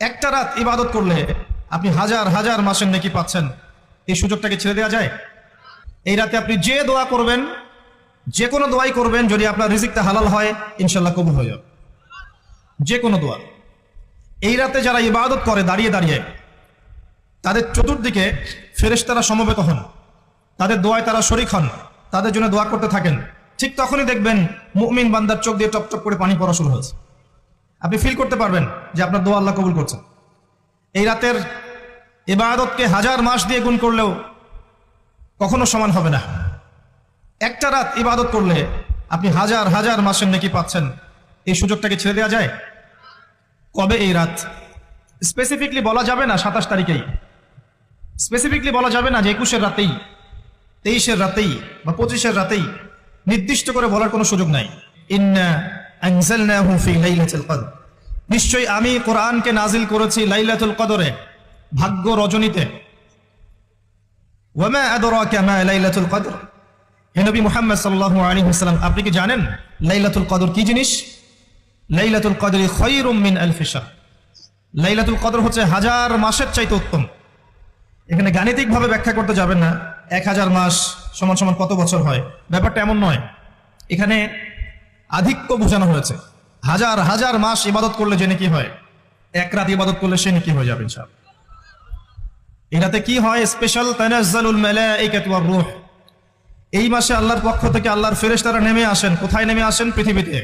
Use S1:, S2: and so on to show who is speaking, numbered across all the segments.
S1: একটা রাত ইবাদত করলে আপনি হাজার হাজার মাসের নেকি পাচ্ছেন। এই সুযোগটাকে ছেড়ে দেওয়া যায়? এই রাতে আপনি যে দোয়া করবেন, যে কোনো দোয়াই করবেন, যদি আপনার রিজিকটা হালাল হয় ইনশাল্লাহ কবুল হয়ে যাবে। যে কোনো দোয়া। এই রাতে যারা ইবাদত করে দাঁড়িয়ে দাঁড়িয়ে, তাদের চতুর্দিকে ফেরেশতারা সমবেত হন। তাদের দোয়ায় তারা শরিক হন। তাদের জন্য দোয়া করতে থাকেন। ঠিক তখনই দেখবেন মুমিন বান্দার চোখ দিয়ে টপ টপ করে পানি পড়া শুরু হয়েছে। আপনি ফিল করতে পারবেন যে আপনার দোয়া আল্লাহ কবুল করছেন এই রাতের এবাদতকে হাজার মাস দিয়ে গুণ করলেও কখনো সমান হবে না। একটা রাত ইবাদত করলে আপনি হাজার হাজার মাসের নাকি পাচ্ছেন। এই সুযোগটাকে ছেড়ে দেওয়া যায়? কবে এই রাত? স্পেসিফিকলি বলা যাবে না সাতাশ তারিখেই। স্পেসিফিকলি বলা যাবে না যে একুশের রাতেই, তেইশের রাতেই বা পঁচিশের রাতেই নির্দিষ্ট করে বলার কোনো সুযোগ নাই। ইন্না নিশ্চয়ই আমি কোরআনকে নাজিল করেছি লাইলাতুল কদরে, ভাগ্য রজনীতে। ওয়ামা আদরাকা মা লাইলাতুল কদর। হে নবী মুহাম্মদ সাল্লাল্লাহু আলাইহি আপনি কি জানেন লাইলাতুল কদর কি জিনিস? লাইলাতুল কদরি খায়রুম মিন আলফি লাইলাতুল কদর হচ্ছে হাজার মাসের চাইতে উত্তম। এখানে গাণিতিকভাবে ব্যাখ্যা করতে যাবেন না। এক হাজার মাস সমান সমান কত বছর হয়? ব্যাপারটা এমন নয়। এখানে আধিক্য বোঝানো হয়েছে। হাজার হাজার মাস ইবাদত করলে যে নাকি হয়। এক রাত ইবাদত করলে সে নাকি হয়ে যাবে ইনশাল এটাতে কি হয়? স্পেশাল তানাজ্জালুল ওয়ার রূহ। এই মাসে আল্লাহর পক্ষ থেকে আল্লাহর ফেরেশতারা নেমে আসেন। কোথায় নেমে আসেন? পৃথিবীতে।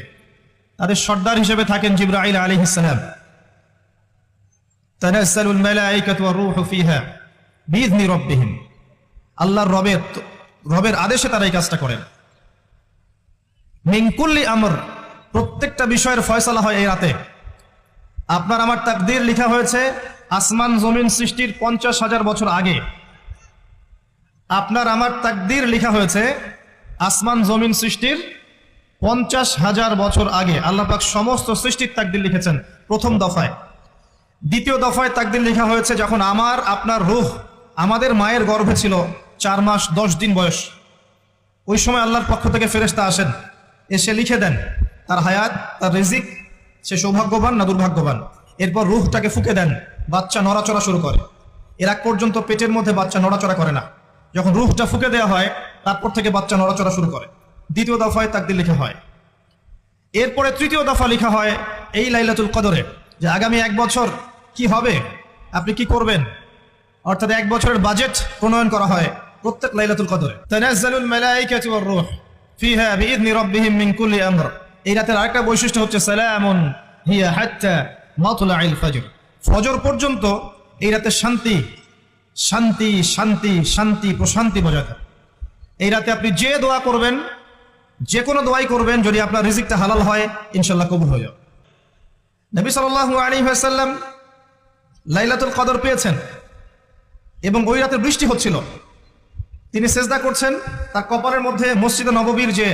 S1: তাদের সর্দার হিসেবে থাকেন জিব্রাইল আলাইহিস সালাম। তানাজ্জালুল মালাইকাতু ওয়ার রূহু ফিহা বিইذনি রাব্বিহিম। আল্লাহর রবের রবের আদেশে তারা এই কাজটা করেন। মিনকুল্লি আমর, প্রত্যেকটা বিষয়ের ফয়সালা হয় এই রাতে। আপনার আমার তাকদির লিখা হয়েছে, আসমান জমিন সৃষ্টির পঞ্চাশ হাজার বছর আগে। আপনার আমার তাকদির লিখা হয়েছে, আসমান জমিন সৃষ্টির পঞ্চাশ হাজার বছর আগে। আল্লাহ পাক সমস্ত সৃষ্টির তাকদির লিখেছেন প্রথম দফায়। দ্বিতীয় দফায় তাকদির লেখা হয়েছে যখন আমার, আপনার রুহ, আমাদের মায়ের গর্ভে ছিল চার মাস দশ দিন বয়স। ওই সময় আল্লাহর পক্ষ থেকে ফেরেস্তা আসেন। এসে লিখে দেন, তার হায়াত, তার রিজিক, সে সৌভাগ্যবান না দুর্ভাগ্যবান? এরপর রুহটাকে ফুকে দেন, বাচ্চা নড়াচড়া শুরু করে। এর আগ পর্যন্ত পেটের মধ্যে বাচ্চা নড়াচড়া করে না। যখন রুহটা ফুকে দেওয়া হয়, তারপর থেকে বাচ্চা নড়াচড়া শুরু করে। দ্বিতীয় দফায় তাকদির লেখা হয়। এরপরে তৃতীয় দফা লেখা হয়, এই লাইলাতুল কদরে, যে আগামী এক বছর কি হবে? আপনি কি করবেন? অর্থাৎ এক বছরের বাজেট প্রণয়ন করা হয় প্রত্যেক লাইলাতুল কদরে। ওয়ার রূহ। ফিহা বিইذনি রাব্বিহিম মিন কুল্লি আমর। এই রাতের আরেকটা বৈশিষ্ট্য হচ্ছে সালামুন হিয়া হাত্তা মাতলাইল ফজর। ফজর পর্যন্ত এই রাতে শান্তি শান্তি শান্তি শান্তি, প্রশান্তি বজায় থাকে। এই রাতে আপনি যে দোয়া করবেন, যে কোনো দোয়াই করবেন, যদি আপনার রিজিকটা হালাল হয় ইনশাল্লাহ কবুল হয়ে যাবে। নবী সাল্লাল্লাহু আলাইহি ওয়াসাল্লাম লাইলাতুল কদর পেয়েছেন এবং ওই রাতে বৃষ্টি হচ্ছিল। তিনি সেজদা করছেন, তার কপালের মধ্যে মসজিদে নববীর যে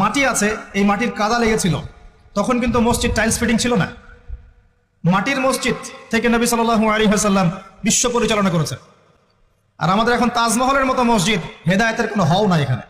S1: মাটি আছে, এই মাটির কাদা লেগেছিল। তখন কিন্তু মসজিদ টাইলস ফিটিং ছিল না। মাটির মসজিদ থেকে নবী সাল্লু আলী হাসাল্লাম বিশ্ব পরিচালনা করেছে আর আমাদের এখন তাজমহলের মতো মসজিদ, হেদায়তের কোনো হও না এখানে।